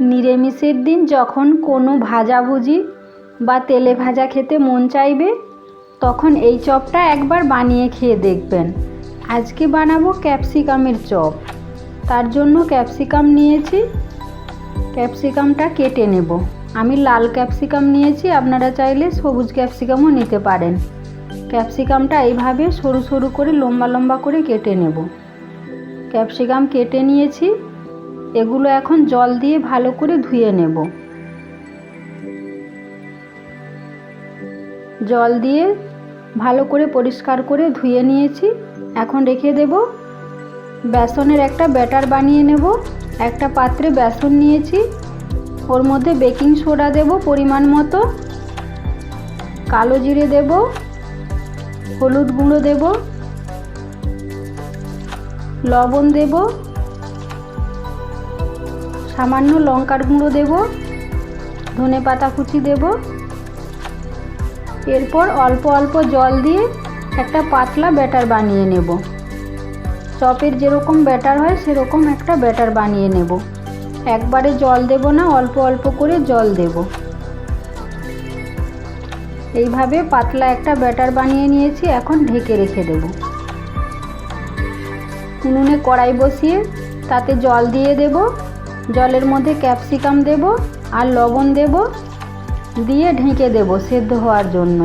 নিরামিষের দিন যখন কোনো ভাজাভুজি বা তেলে ভাজা খেতে মন চাইবে, তখন এই চপটা একবার বানিয়ে খেয়ে দেখবেন। আজকে বানাবো ক্যাপসিকামের চপ। তার জন্য ক্যাপসিকাম নিয়েছি। ক্যাপসিকামটা কেটে নেব। আমি লাল ক্যাপসিকাম নিয়েছি, আপনারা চাইলে সবুজ ক্যাপসিকামও নিতে পারেন। ক্যাপসিকামটা এইভাবে সরু সরু করে লম্বা লম্বা করে কেটে নেব। ক্যাপসিকাম কেটে নিয়েছি। এগুলো এখন জল দিয়ে ভালো করে ধুয়ে নেব। জল দিয়ে ভালো করে পরিষ্কার করে ধুয়ে নিয়েছি। এখন রেখে দেব, বেসনের একটা ব্যাটার বানিয়ে নেব। একটা পাত্রে বেসন নিয়েছি, ওর মধ্যে বেকিং সোডা দেব পরিমাণ মতো। কালো জিরে দেব, হলুদ গুঁড়ো দেব, লবণ দেব। সামান্য লঙ্কার গুঁড়ো দেব, ধনে পাতা কুচি দেব। এরপর অল্প অল্প জল দিয়ে একটা পাতলা ব্যাটার বানিয়ে নেব। চপের যেরকম ব্যাটার হয় সেরকম একটা ব্যাটার বানিয়ে নেব। একবারে জল দেব না, অল্প অল্প করে জল দেব। এইভাবে পাতলা একটা ব্যাটার বানিয়ে নিয়েছি, এখন ঢেকে রেখে দেব। উনুনে কড়াই বসিয়ে তাতে জল দিয়ে দেব। জলের মধ্যে ক্যাপসিকাম দেব আর লবণ দেব, দিয়ে ঢেকে দেব সেদ্ধ হওয়ার জন্য।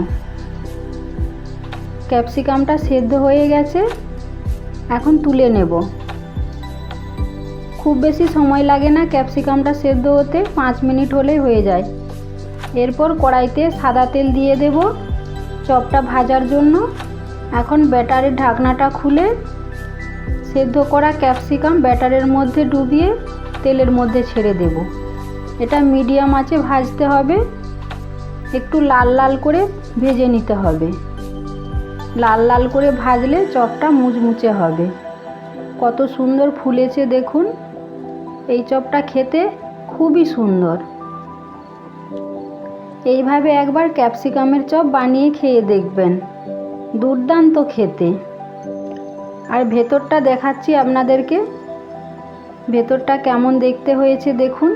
ক্যাপসিকামটা সেদ্ধ হয়ে গেছে, এখন তুলে নেব। খুব বেশি সময় লাগে না ক্যাপসিকামটা সেদ্ধ হতে, পাঁচ মিনিট হলেই হয়ে যায়। এরপর কড়াইতে সাদা তেল দিয়ে দেব চপটা ভাজার জন্য। এখন ব্যাটারের ঢাকনাটা খুলে সেদ্ধ করা ক্যাপসিকাম ব্যাটারের মধ্যে ডুবিয়ে তেলের মধ্যে ছেড়ে দেব। এটা মিডিয়াম আঁচে ভাজতে হবে। একটু লাল লাল করে ভেজে নিতে হবে। লাল লাল করে ভাজলে চপটা মুচমুচে হবে। কত সুন্দর ফুলেছে দেখুন। এই চপটা খেতে খুবই সুন্দর। এইভাবে একবার ক্যাপসিকামের চপ বানিয়ে খেয়ে দেখবেন। দুর্দান্ত খেতে। আর ভেতরটা দেখাচ্ছি আপনাদেরকে। ভেতরটা কেমন দেখতে হয়েছে দেখুন।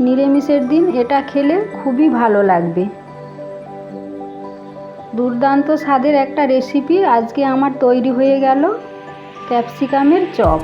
নিরামিষের দিন এটা খেলে খুবই ভালো লাগবে। দুর্দান্ত স্বাদের একটা রেসিপি আজকে আমার তৈরি হয়ে গেল ক্যাপসিকামের চপ।